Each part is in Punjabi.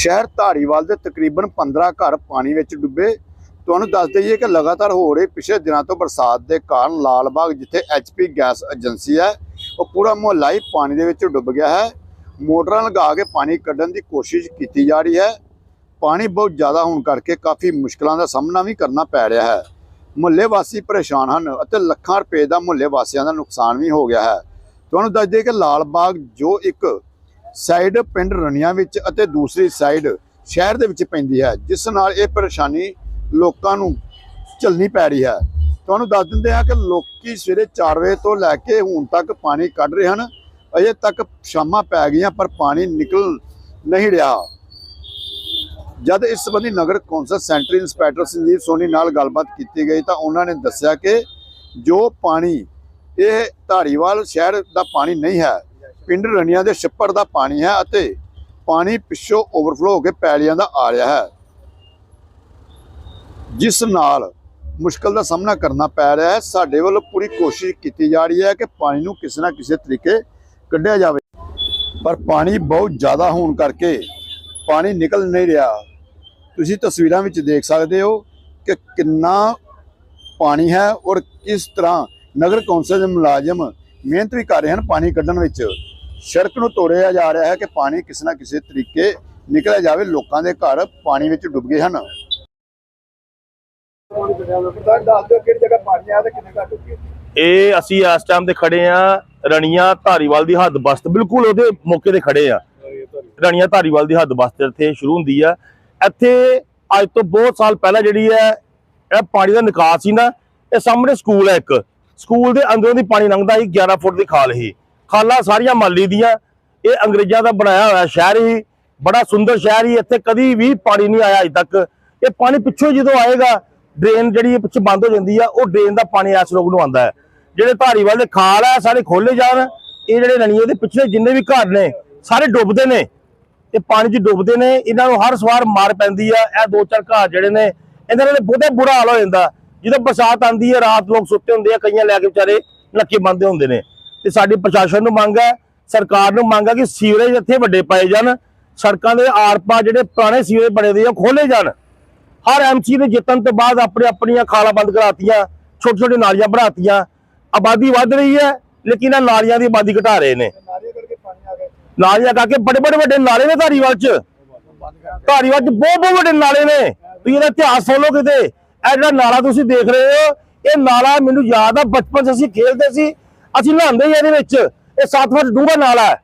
ਸ਼ਹਿਰ ਧਾਰੀਵਾਲ ਦੇ ਤਕਰੀਬਨ 15 ਘਰ ਪਾਣੀ ਵਿੱਚ ਡੁੱਬੇ। ਤੁਹਾਨੂੰ ਦੱਸ ਦਈਏ ਕਿ ਲਗਾਤਾਰ ਹੋ ਰਹੀ ਪਿਛਲੇ ਦਿਨਾਂ ਤੋਂ ਬਰਸਾਤ ਦੇ ਕਾਰਨ ਲਾਲਬਾਗ, ਜਿੱਥੇ ਐਚਪੀ ਗੈਸ ਏਜੰਸੀ ਹੈ, ਉਹ ਪੂਰਾ ਮੁਹੱਲਾ ਹੀ ਪਾਣੀ ਦੇ ਵਿੱਚ ਡੁੱਬ ਗਿਆ ਹੈ। ਮੋਟਰਾਂ ਲਗਾ ਕੇ ਪਾਣੀ ਕੱਢਣ ਦੀ ਕੋਸ਼ਿਸ਼ ਕੀਤੀ ਜਾ ਰਹੀ ਹੈ। ਪਾਣੀ ਬਹੁਤ ਜ਼ਿਆਦਾ ਹੋਣ ਕਰਕੇ ਕਾਫੀ ਮੁਸ਼ਕਲਾਂ ਦਾ ਸਾਹਮਣਾ ਵੀ ਕਰਨਾ ਪੈ ਰਿਹਾ ਹੈ। ਮੁਹੱਲੇ ਵਾਸੀ ਪਰੇਸ਼ਾਨ ਹਨ ਅਤੇ ਲੱਖਾਂ ਰੁਪਏ ਦਾ ਮੁਹੱਲੇ ਵਾਸੀਆਂ ਦਾ ਨੁਕਸਾਨ ਵੀ ਹੋ ਗਿਆ ਹੈ। ਤੁਹਾਨੂੰ ਦੱਸ ਦਈਏ ਕਿ ਲਾਲਬਾਗ ਜੋ ਇੱਕ ਸਾਈਡ ਪਿੰਡ ਰਣੀਆਂ ਵਿੱਚ ਅਤੇ ਦੂਸਰੀ ਸਾਈਡ ਸ਼ਹਿਰ ਦੇ ਵਿੱਚ ਪੈਂਦੀ ਹੈ, ਜਿਸ ਨਾਲ ਇਹ ਪਰੇਸ਼ਾਨੀ ਲੋਕਾਂ ਨੂੰ ਝੱਲਣੀ ਪੈ ਰਹੀ ਹੈ। ਤੁਹਾਨੂੰ ਦੱਸ ਦਿੰਦੇ ਹਾਂ ਕਿ ਲੋਕੀ ਸਵੇਰੇ 4 ਵਜੇ ਤੋਂ ਲੈ ਕੇ ਹੁਣ ਤੱਕ ਪਾਣੀ ਕੱਢ ਰਹੇ ਹਨ। ਅਜੇ ਤੱਕ ਸ਼ਾਮਾਂ ਪੈ ਗਈਆਂ, ਪਰ ਪਾਣੀ ਨਿਕਲ ਨਹੀਂ ਰਿਹਾ। ਜਦ ਇਸ ਸੰਬੰਧੀ ਨਗਰ council sanitary inspector Sanjeev Soni ਨਾਲ ਗੱਲਬਾਤ ਕੀਤੀ ਗਈ ਤਾਂ ਉਹਨਾਂ ਨੇ ਦੱਸਿਆ ਕਿ ਜੋ ਪਾਣੀ ਇਹ ਧਾਰੀਵਾਲ ਸ਼ਹਿਰ ਦਾ ਪਾਣੀ ਨਹੀਂ ਹੈ ਪਿੰਡ ਰਣੀਆਂ ਦੇ ਛੱਪੜ ਦਾ ਪਾਣੀ ਹੈ ਅਤੇ ਪਾਣੀ ਪਿੱਛੋਂ ਓਵਰਫਲੋ ਹੋ ਕੇ ਪੈਲੀਆਂ ਦਾ ਆ ਰਿਹਾ ਹੈ। ਜਿਸ ਨਾਲ ਮੁਸ਼ਕਲ ਦਾ ਸਾਹਮਣਾ ਕਰਨਾ ਪੈ ਰਿਹਾ ਹੈ, ਸਾਡੇ ਵੱਲੋਂ ਪੂਰੀ ਕੋਸ਼ਿਸ਼ ਕੀਤੀ ਜਾ ਰਹੀ ਹੈ ਕਿ ਪਾਣੀ ਨੂੰ ਕਿਸੇ ਨਾ ਕਿਸੇ ਤਰੀਕੇ ਕੱਢਿਆ ਜਾਵੇ। ਪਰ ਪਾਣੀ ਬਹੁਤ ਜ਼ਿਆਦਾ ਹੋਣ ਕਰਕੇ ਪਾਣੀ ਨਿਕਲ ਨਹੀਂ ਰਿਹਾ। ਤੁਸੀਂ ਤਸਵੀਰਾਂ ਵਿੱਚ ਦੇਖ ਸਕਦੇ ਹੋ ਕਿ ਕਿੰਨਾ ਪਾਣੀ ਹੈ ਔਰ ਕਿਸ ਤਰ੍ਹਾਂ ਨਗਰ ਕੌਂਸਲ ਦੇ ਮੁਲਾਜ਼ਮ ਮਿਹਨਤ ਵੀ ਕਰ ਰਹੇ ਹਨ ਪਾਣੀ ਕੱਢਣ ਵਿੱਚ। ਸੜਕ ਨੂੰ ਤੋੜਿਆ ਜਾ ਰਿਹਾ ਹੈ ਕਿ ਪਾਣੀ ਕਿਸੇ ਨਾ ਕਿਸੇ ਤਰੀਕੇ ਨਿਕਲਿਆ ਜਾਵੇ, ਲੋਕਾਂ ਦੇ ਘਰ ਪਾਣੀ ਵਿੱਚ ਡੁੱਬ ਗਏ ਹਨ। ਇਹ ਅਸੀਂ ਇਸ ਟਾਈਮ ਤੇ ਖੜੇ ਆ ਰਣੀਆਂ ਧਾਰੀਵਾਲ ਦੀ ਹੱਦ ਬਸਤ ਬਿਲਕੁਲ ਉਹਦੇ ਮੌਕੇ ਤੇ ਖੜੇ ਆ ਰਣੀਆਂ ਧਾਰੀਵਾਲ ਦੀ ਹੱਦ ਬਸਤ ਇੱਥੇ ਸ਼ੁਰੂ ਹੁੰਦੀ ਆ ਇੱਥੇ ਅੱਜ ਤੋਂ ਬਹੁਤ ਸਾਲ ਪਹਿਲਾਂ ਜਿਹੜੀ ਹੈ, ਇਹ ਪਾਣੀ ਦਾ ਨਿਕਾਸ ਸੀ ਨਾ, ਇਹ ਸਾਹਮਣੇ ਸਕੂਲ ਹੈ ਇੱਕ। ਸਕੂਲ ਦੇ ਅੰਦਰੋਂ ਦੀ ਪਾਣੀ ਲੰਘਦਾ ਸੀ 11 ਫੁੱਟ ਦੀ ਖਾਲ ਸੀ ਖਾਲਾਂ ਸਾਰੀਆਂ ਮਾਲੀ ਦੀਆਂ। ਇਹ ਅੰਗਰੇਜ਼ਾਂ ਦਾ ਬਣਾਇਆ ਹੋਇਆ ਸ਼ਹਿਰ ਹੀ, ਬੜਾ ਸੁੰਦਰ ਸ਼ਹਿਰ ਹੀ, ਇੱਥੇ ਕਦੀ ਵੀ ਪਾਣੀ ਨਹੀਂ ਆਇਆ ਅਜੇ ਤੱਕ। ਇਹ ਪਾਣੀ ਪਿੱਛੋਂ ਜਦੋਂ ਆਏਗਾ, ਡਰੇਨ ਜਿਹੜੀ ਇਹ ਪਿੱਛੇ ਬੰਦ ਹੋ ਜਾਂਦੀ ਆ, ਉਹ ਡਰੇਨ ਦਾ ਪਾਣੀ ਇਸ ਲੋਕ ਨੂੰ ਆਉਂਦਾ ਹੈ। ਜਿਹੜੇ ਧਾਰੀਵਾਲ ਦੇ ਖਾਲ ਆ, ਸਾਰੇ ਖੋਲੇ ਜਾਣ, ਇਹ ਜਿਹੜੇ ਰਣੀਏ ਦੇ ਪਿਛਲੇ ਜਿੰਨੇ ਵੀ ਘਰ ਨੇ, ਸਾਰੇ ਡੁੱਬਦੇ ਨੇ। ਇਹ ਪਾਣੀ 'ਚ ਡੁੱਬਦੇ ਨੇ, ਇਹਨਾਂ ਨੂੰ ਹਰ ਸਵਾਰ ਮਾਰ ਪੈਂਦੀ ਆ, ਇਹ ਦੋ ਚਾਰ ਘਰ ਜਿਹੜੇ ਨੇ, ਇਹਨਾਂ ਦੇ ਬਹੁਤੇ ਬੁਰਾ ਹਾਲ ਹੋ ਜਾਂਦਾ। ਜਦੋਂ ਬਰਸਾਤ ਆਂਦੀ ਹੈ ਰਾਤ ਲੋਕ ਸੁੱਤੇ ਹੁੰਦੇ ਆ, ਕਈਆਂ ਲੈ ਕੇ ਵਿਚਾਰੇ ਨੱਕੇ ਬੰਦੇ ਹੁੰਦੇ ਨੇ। ਤੇ ਸਾਡੀ ਪ੍ਰਸ਼ਾਸਨ ਨੂੰ ਮੰਗ ਹੈ, ਸਰਕਾਰ ਨੂੰ ਮੰਗ ਹੈ ਕਿ ਸੀਵਰੇਜ ਇੱਥੇ ਵੱਡੇ ਪਾਏ ਜਾਣ, ਸੜਕਾਂ ਦੇ ਆਰ-ਪਾਰ ਜਿਹੜੇ ਪੁਰਾਣੇ ਸੀਵਰੇਜ ਬਣੇ ਦੇ ਆ ਖੋਲੇ ਜਾਣ। ਹਰ ਐਮਸੀ ਦੇ ਜਿੱਤਣ ਤੋਂ ਬਾਅਦ ਆਪਣੇ ਆਪਣੀਆਂ ਖਾਲਾਂ ਬੰਦ ਕਰਾਤੀਆਂ ਛੋਟੇ ਛੋਟੇ ਨਾਲੀਆਂ ਬਣਾਤੀਆਂ, ਆਬਾਦੀ ਵੱਧ ਰਹੀ ਹੈ, ਲੇਕਿਨ ਇਹ ਨਾਲੀਆਂ ਦੀ ਆਬਾਦੀ ਘਟਾ ਰਹੇ ਨੇ। ਨਾਲੀਆਂ ਕਰਕੇ ਬੜੇ ਬੜੇ ਵੱਡੇ ਨਾਲੇ ਨੇ ਧਾਰੀਵਾਲ ਚ। ਧਾਰੀਵਾਲ ਚ ਬਹੁਤ ਬਹੁਤ ਵੱਡੇ ਨਾਲੇ ਨੇ। ਤੁਸੀਂ ਇਹਦਾ ਇਤਿਹਾਸ ਸੁਣ ਲਓ ਕਿਤੇ। ਇਹ ਜਿਹੜਾ ਨਾਲਾ ਤੁਸੀਂ ਦੇਖ ਰਹੇ ਹੋ, ਇਹ ਨਾਲਾ ਮੈਨੂੰ ਯਾਦ ਆ, ਬਚਪਨ 'ਚ ਅਸੀਂ ਖੇਡਦੇ ਸੀ। ਅਸੀਂ ਲਾਉਂਦੇ ਸੀ ਇਹਦੇ ਵਿੱਚ। ਇਹ 7 ਫੁੱਟ ਡੂੰਘਾ ਨਾਲਾ ਹੈ।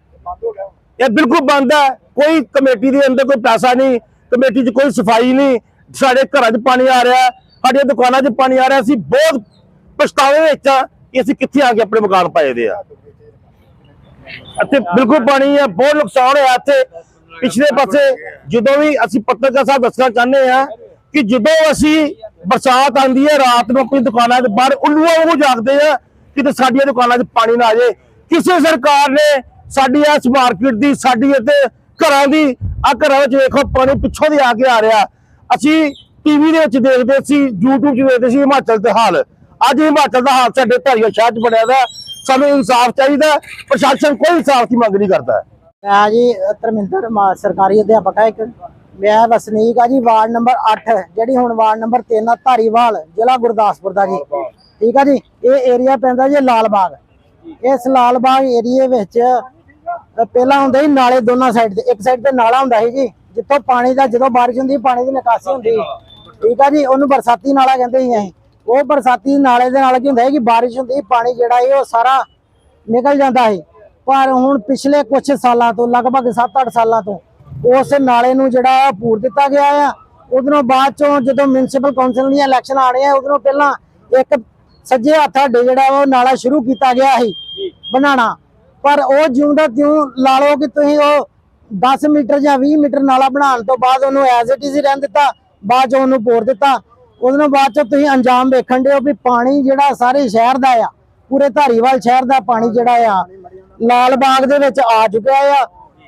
ਇਹ ਬਿਲਕੁਲ ਬੰਦ ਹੈ। ਕੋਈ ਕਮੇਟੀ ਦੇ ਅੰਦਰ ਕੋਈ ਪੈਸਾ ਨਹੀਂ। ਕਮੇਟੀ 'ਚ ਕੋਈ ਸਫ਼ਾਈ ਨਹੀਂ। ਸਾਡੇ ਘਰਾਂ 'ਚ ਪਾਣੀ ਆ ਰਿਹਾ ਸਾਡੀਆਂ ਦੁਕਾਨਾਂ 'ਚ ਪਾਣੀ ਆ ਰਿਹਾ ਅਸੀਂ ਬਹੁਤ ਪਛਤਾਵੇ ਵਿੱਚ ਆ ਕਿ ਅਸੀਂ ਕਿੱਥੇ ਆ ਕੇ ਆਪਣੇ ਮਕਾਨ ਪਾਏ ਦੇ ਆ। ਇੱਥੇ ਬਿਲਕੁਲ ਪਾਣੀ ਹੈ। ਬਹੁਤ ਨੁਕਸਾਨ ਹੋਇਆ ਇੱਥੇ। ਪਿਛਲੇ ਪਾਸੇ ਜਦੋਂ ਵੀ ਅਸੀਂ ਪੱਤਰਕਾਰ ਸਾਹਿਬ ਦੱਸਣਾ ਚਾਹੁੰਦੇ ਆ ਕਿ ਜਦੋਂ ਅਸੀਂ ਬਰਸਾਤ ਆਂਦੀ ਹੈ, ਰਾਤ ਨੂੰ ਆਪਣੀ ਦੁਕਾਨਾਂ ਦੇ ਬਾਹਰ ਉੱਲੂਆਂ ਵਾਂਗੂ ਜਾਗਦੇ ਆ ਕਿਤੇ ਸਾਡੀਆਂ ਦੁਕਾਨਾਂ 'ਚ ਪਾਣੀ ਨਾ ਆ ਜਾਏ। ਕਿਸੇ ਸਰਕਾਰ ਨੇ ਸਾਡੀ ਇਸ ਮਾਰਕੀਟ ਦੀ, ਸਾਡੀ ਇੱਥੇ ਘਰਾਂ ਦੀ ਆ ਘਰਾਂ ਵਿੱਚ ਵੇਖੋ, ਪਾਣੀ ਪਿੱਛੋਂ ਦੀ ਆ ਕੇ ਆ ਰਿਹਾ। ਅਸੀਂ ਟੀਵੀ ਦੇ ਵਿੱਚ ਦੇਖਦੇ ਸੀ YouTube 'ਚ ਵੇਖਦੇ ਸੀ ਹਿਮਾਚਲ ਦੇ ਹਾਲ। ਅੱਜ ਹਿਮਾਚਲ ਦਾ ਹਾਲ ਸਾਡੇ ਧਾਰੀਵਾਲ ਸ਼ਹਿਰ 'ਚ ਬਣਿਆ ਦਾ। ਸਾਨੂੰ ਇਨਸਾਫ ਚਾਹੀਦਾ, ਪ੍ਰਸ਼ਾਸਨ ਕੋਈ ਇਨਸਾਫ ਦੀ ਮੰਗ ਨਹੀਂ ਕਰਦਾ। ਮੈਂ ਜੀ ਧਰਮਿੰਦਰ ਸਰਕਾਰੀ ਅਧਿਆਪਕ ਹੈ ਇੱਕ। ਮੈਂ ਵਸਨੀਕ ਆ ਜੀ ਵਾਰਡ ਨੰਬਰ 8 ਜਿਹੜੀ ਹੁਣ ਵਾਰਡ ਨੰਬਰ 3 ਆ ਧਾਰੀਵਾਲ ਜ਼ਿਲ੍ਹਾ ਗੁਰਦਾਸਪੁਰ ਦਾ ਜੀ। ਠੀਕ ਆ ਜੀ? ਇਹ ਏਰੀਆ ਪੈਂਦਾ ਜੀ ਲਾਲ ਬਾਗ ਇਸ ਲਾਲ ਬਾਗ ਏਰੀਏ ਵਿੱਚ ਪਹਿਲਾਂ ਹੁੰਦੇ ਸੀ ਨਾਲੇ ਦੋਨਾਂ ਸਾਈਡ ਤੇ ਇੱਕ ਸਾਈਡ ਤੇ ਨਾਲਾ ਹੁੰਦਾ ਸੀ ਜੀ ਜਿੱਥੋਂ ਪਾਣੀ ਦਾ ਜਦੋਂ ਬਾਰਿਸ਼ ਹੁੰਦੀ ਪਾਣੀ ਦੀ ਨਿਕਾਸੀ ਹੁੰਦੀ। ਠੀਕ ਆ ਜੀ? ਉਹਨੂੰ ਬਰਸਾਤੀ ਨਾਲਾ ਕਹਿੰਦੇ ਸੀ ਅਸੀਂ। ਉਹ ਬਰਸਾਤੀ ਨਾਲੇ ਦੇ ਨਾਲ ਕੀ ਹੁੰਦਾ ਹੈ ਕਿ ਬਾਰਿਸ਼ ਹੁੰਦੀ ਪਾਣੀ ਜਿਹੜਾ ਹੈ ਉਹ ਸਾਰਾ ਨਿਕਲ ਜਾਂਦਾ ਹੈ ਪਰ ਹੁਣ ਪਿਛਲੇ ਕੁਝ ਸਾਲਾਂ ਤੋਂ ਲਗਭਗ 7-8 ਸਾਲਾਂ ਤੋਂ ਉਸ ਨਾਲੇ ਨੂੰ ਜਿਹੜਾ ਆ ਪੂਰ ਦਿੱਤਾ ਗਿਆ ਆ। ਉਧਰੋਂ ਬਾਅਦ ਚੋਂ ਜਦੋਂ ਮਿਊਨਿਸਪਲ ਕੌਂਸਲ ਦੀਆਂ ਇਲੈਕਸ਼ਨ ਆਣੀਆਂ ਉਧਰੋਂ ਪਹਿਲਾਂ ਇੱਕ ਸੱਜੇ ਹੱਥ ਸਾਡੇ ਜਿਹੜਾ ਉਹ ਨਾਲਾ ਸ਼ੁਰੂ ਕੀਤਾ ਗਿਆ ਸੀ ਬਣਾਉਣਾ। ਪਰ ਉਹ ਜਿਉਂ ਦਾ ਤਿਉਂ ਲਾ ਲਓ ਕਿ ਤੁਸੀਂ ਉਹ 10 ਮੀਟਰ ਜਾਂ 20 ਮੀਟਰ ਨਾਲਾ ਬਣਾਉਣ ਤੋਂ ਬਾਅਦ ਉਹਨੂੰ ਐਜ਼ ਇਟ ਇਜ਼ ਰਹਿਣ ਦਿੱਤਾ ਬਾਅਦ ਚ ਉਹਨੂੰ ਪੋਰ ਦਿੱਤਾ। ਉਹਦੇ ਨਾਲ ਬਾਅਦ ਚ ਤੁਸੀਂ ਅੰਜਾਮ ਵੇਖਣ ਦੇ ਹੋ ਵੀ ਪਾਣੀ ਜਿਹੜਾ ਸਾਰੇ ਸ਼ਹਿਰ ਦਾ ਆ ਪੂਰੇ ਧਾਰੀਵਾਲ ਸ਼ਹਿਰ ਦਾ ਪਾਣੀ ਜਿਹੜਾ ਆ ਲਾਲ ਬਾਗ ਦੇ ਵਿੱਚ ਆ ਚੁੱਕਿਆ ਆ।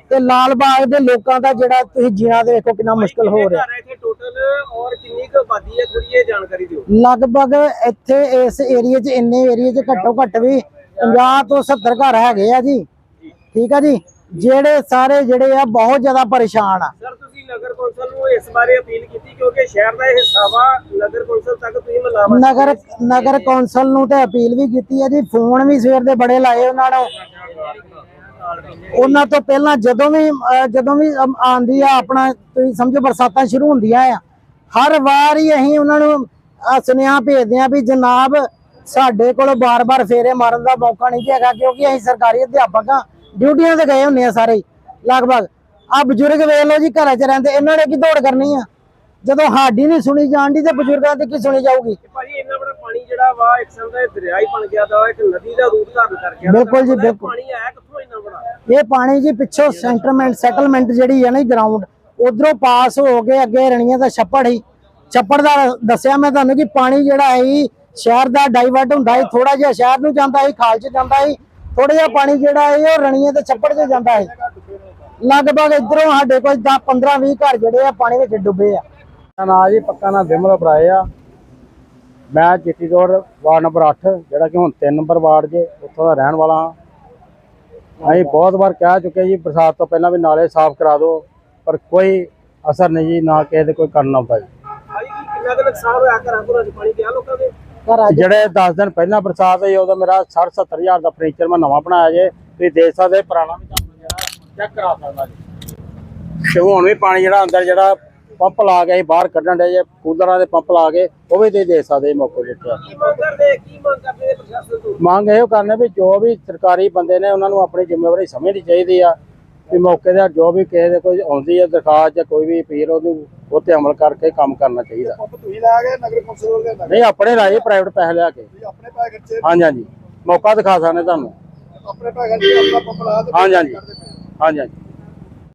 ਤੇ ਲਾਲ ਬਾਗ ਦੇ ਲੋਕਾਂ ਦਾ ਜਿਹੜਾ ਤੁਸੀਂ ਜੀਣਾ ਦੇ ਵੇਖੋ ਕਿੰਨਾ ਮੁਸ਼ਕਲ ਹੋ ਰਿਹਾ। ਹੈ ਇੱਥੇ ਟੋਟਲ ਔਰ ਕਿੰਨੀ ਕੁ ਆਬਾਦੀ ਹੈ? ਥੋੜੀ ਇਹ ਜਾਣਕਾਰੀ ਦਿਓ। ਲਗਭਗ ਇੱਥੇ ਇਸ ਏਰੀਏ 'ਚ ਇੰਨੇ ਏਰੀਏ 'ਚ ਘੱਟੋ ਘੱਟ ਵੀ 50 ਤੋਂ 70 ਘਰ ਹੈਗੇ ਆ ਜੀ। ਠੀਕ ਆ ਜੀ? ਜਿਹੜੇ ਸਾਰੇ ਜਿਹੜੇ ਆ ਬਹੁਤ ਜ਼ਿਆਦਾ ਪਰੇਸ਼ਾਨ ਆ। ਸਰ ਤੁਸੀਂ ਨਗਰ ਇਸ ਬਾਰੇ ਅਪੀਲ ਕੀਤੀ ਕਿਉਂਕਿ ਸ਼ਹਿਰ ਦਾ ਇਹ ਹਿੱਸਾ ਵਾ ਨਗਰ ਕੌਂਸਲ ਤੱਕ ਤੁਸੀਂ ਮਿਲਾਵਾ ਨਗਰ ਨਗਰ ਕੌਂਸਲ ਨੂੰ ਤੇ ਅਪੀਲ ਵੀ ਕੀਤੀ ਹੈ ਜੀ। ਫੋਨ ਵੀ ਸਵੇਰ ਦੇ ਬੜੇ ਲਾਏ ਉਹਨਾਂ ਨੂੰ। ਉਹਨਾਂ ਤੋਂ ਪਹਿਲਾਂ ਜਦੋਂ ਵੀ ਜਦੋਂ ਵੀ ਆਉਂਦੀ ਆ ਆਪਣਾ ਤੁਸੀਂ ਸਮਝੋ ਬਰਸਾਤਾਂ ਸ਼ੁਰੂ ਹੁੰਦੀਆਂ ਆ ਹਰ ਵਾਰ ਹੀ ਅਸੀਂ ਉਹਨਾਂ ਨੂੰ ਸੁਨੇਹਾ ਭੇਜਦੇ ਆ ਵੀ ਜਨਾਬ ਸਾਡੇ ਕੋਲ ਬਾਰ-ਬਾਰ ਫੇਰੇ ਮਾਰਨ ਦਾ ਮੌਕਾ ਨਹੀਂ ਹੈਗਾ ਕਿਉਂਕਿ ਅਸੀਂ ਸਰਕਾਰੀ ਅਧਿਆਪਕ ਆ ਡਿਊਟੀਆਂ ਤੇ ਗਏ ਹੁੰਦੇ ਆ ਸਾਰੇ ਲਗਭਗ। ਆ ਬਜ਼ੁਰਗ ਵੇਖ ਲਓ ਜੀ ਘਰਾਂ 'ਚ ਰਹਿੰਦੇ ਇਹਨਾਂ ਨੇ ਕੀ ਦੌੜ ਕਰਨੀ ਆ? ਜਦੋਂ ਸਾਡੀ ਨਹੀਂ ਸੁਣੀ ਜਾਂਦੀ ਤੇ ਬਜ਼ੁਰਗਾਂ ਦੀ ਕੀ ਸੁਣੀ ਜਾਊਗੀ? ਭਾਜੀ ਇੰਨਾ ਬੜਾ ਪਾਣੀ ਜਿਹੜਾ ਵਾ ਇੱਕ ਦਾ ਦਰਿਆ ਹੀ ਬਣ ਗਿਆ ਦਾ ਇੱਕ ਨਦੀ ਦਾ ਰੂਪ ਧਾਰਨ ਕਰ ਗਿਆ ਬਿਲਕੁਲ ਜੀ, ਬਿਲਕੁਲ। ਪਾਣੀ ਆਇਆ ਕਿੱਥੋਂ ਇੰਨਾ ਬੜਾ ਇਹ ਪਾਣੀ ਜੀ ਪਿੱਛੋਂ ਸੈਂਟਰਮੈਂਟ ਸੈਟਲਮੈਂਟ ਜਿਹੜੀ ਹੈ ਨਾ ਗਰਾਊਂਡ ਉਧਰੋਂ ਪਾਸ ਹੋ ਕੇ ਅੱਗੇ ਰਣੀਆਂ ਦਾ ਛੱਪੜ ਹੀ ਛੱਪੜ ਦਾ ਦੱਸਿਆ ਮੈਂ ਤੁਹਾਨੂੰ ਕਿ ਪਾਣੀ ਜਿਹੜਾ ਹੈ ਸ਼ਹਿਰ ਦਾ ਡਾਈਵਰਟ ਹੁੰਦਾ ਹੈ ਥੋੜਾ ਜਿਹਾ ਸ਼ਹਿਰ ਨੂੰ ਜਾਂਦਾ ਹੈ ਖਾਲ 'ਚ ਜਾਂਦਾ ਹੈ ਥੋੜਾ ਜਿਹਾ ਪਾਣੀ ਜਿਹੜਾ ਹੈ ਉਹ ਰਣੀਆਂ ਦੇ ਛੱਪੜ 'ਚ ਜਾਂਦਾ ਹੈ ਲਗਭਗ ਇਧਰੋਂ ਸਾਡੇ ਕੋਲ 10 15 20 ਘਰ ਜਿਹੜੇ ਆ ਪਾਣੀ ਵਿੱਚ ਡੁੱਬੇ ਆ। ਮੇਰਾ ਜੀ ਪੱਕਾ ਨਾਂ ਵਿਮਲ ਬਰਾਏ ਆ। ਮੈਂ ਜੀਟੀ ਰੋਡ ਵਾਰਡ ਨੰਬਰ 8 ਜਿਹੜਾ ਕਿ ਹੁਣ 3 ਨੰਬਰ ਵਾਰਡ ਜੇ, ਉੱਥੋਂ ਦਾ ਰਹਿਣ ਵਾਲਾ ਹਾਂ। ਅਸੀਂ ਬਹੁਤ ਵਾਰ ਕਹਿ ਚੁੱਕੇ ਜੀ ਬਰਸਾਤ ਤੋਂ ਪਹਿਲਾਂ ਵੀ ਨਾਲੇ ਸਾਫ਼ ਕਰਾ ਦਿਓ ਪਰ ਕੋਈ ਅਸਰ ਨਹੀਂ ਜੀ ਨਾ ਕਿਸੇ ਦੇ ਕੋਈ ਕਰਨ ਆਉਂਦਾ ਜੀ। ਭਾਜੀ ਕੀ ਕਿੰਨਾ ਕੁ ਨੁਕਸਾਨ ਹੋਇਆ ਘਰਾਂ ਘਰਾਂ 'ਚ ਪਾਣੀ ਗਿਆ ਲੋਕਾਂ ਦੇ? ਘਰ ਅੱਜ ਜਿਹੜੇ 10 ਦਿਨ ਪਹਿਲਾਂ ਬਰਸਾਤ ਹੋਈ ਉਦੋਂ ਮੇਰਾ 60 70 ਹਜ਼ਾਰ ਦਾ ਫਰਨੀਚਰ ਮੈਂ ਨਵਾਂ ਬਣਾਇਆ ਜੇ ਤੁਸੀਂ ਦੇਖ ਸਕਦੇ ਪੁਰਾਣਾ ਵੀ ਤੁਹਾਨੂੰ ਜਿਹੜਾ ਚੈੱਕ ਕਰਾ ਸਕਦਾ ਜੀ। ਤੇ ਹੁਣ ਵੀ ਪਾਣੀ ਜਿਹੜਾ ਅੰਦਰ ਜਿਹੜਾ ਪੰਪ ਲਾ ਕੇ ਬਾਹਰ ਕੱਢਣ ਦੇ ਜੇ ਕੂਲਰਾਂ ਦੇ ਪੰਪ ਲਾ ਕੇ ਉਹ ਵੀ ਤੁਸੀਂ ਦੇਖ ਸਕਦੇ ਮੌਕੇ ਦੇ ਉੱਤੇ। ਮੰਗ ਇਹੋ ਕਰਨੇ ਵੀ ਜੋ ਵੀ ਸਰਕਾਰੀ ਬੰਦੇ ਨੇ ਉਹਨਾਂ ਨੂੰ ਆਪਣੀ ਜ਼ਿੰਮੇਵਾਰੀ ਸਮਝਣੀ ਚਾਹੀਦੀ ਆ ਵੀ ਮੌਕੇ ਦਾ ਜੋ ਵੀ ਕਿਸੇ ਦੇ ਕੋਈ ਆਉਂਦੀ ਹੈ ਦਰਖਾਸਤ ਜਾਂ ਕੋਈ ਵੀ ਅਪੀਲ ਉਹਨੂੰ ਉਹ ਤੇ ਅਮਲ ਕਰਕੇ ਕੰਮ ਕਰਨਾ ਚਾਹੀਦਾ। ਪੰਪ ਤੁਸੀਂ ਲਾ ਕੇ ਨਗਰ ਕੌਂਸਲ ਦੇ ਨਹੀਂ ਆਪਣੇ ਲਾਏ ਪ੍ਰਾਈਵੇਟ ਪੈਸੇ ਲਿਆ ਕੇ। ਆਪਣੇ ਪੈਸੇ ਖਰਚੇ? ਹਾਂਜੀ ਹਾਂਜੀ। ਮੌਕਾ ਦਿਖਾ ਸਕਦੇ ਤੁਹਾਨੂੰ। ਆਪਣੇ ਪੈਸੇ ਖਰਚੇ ਆਪਣਾ ਪੰਪ ਲਾ ਹਾਂਜੀ ਹਾਂਜੀ। ਹਾਂਜੀ ਹਾਂਜੀ।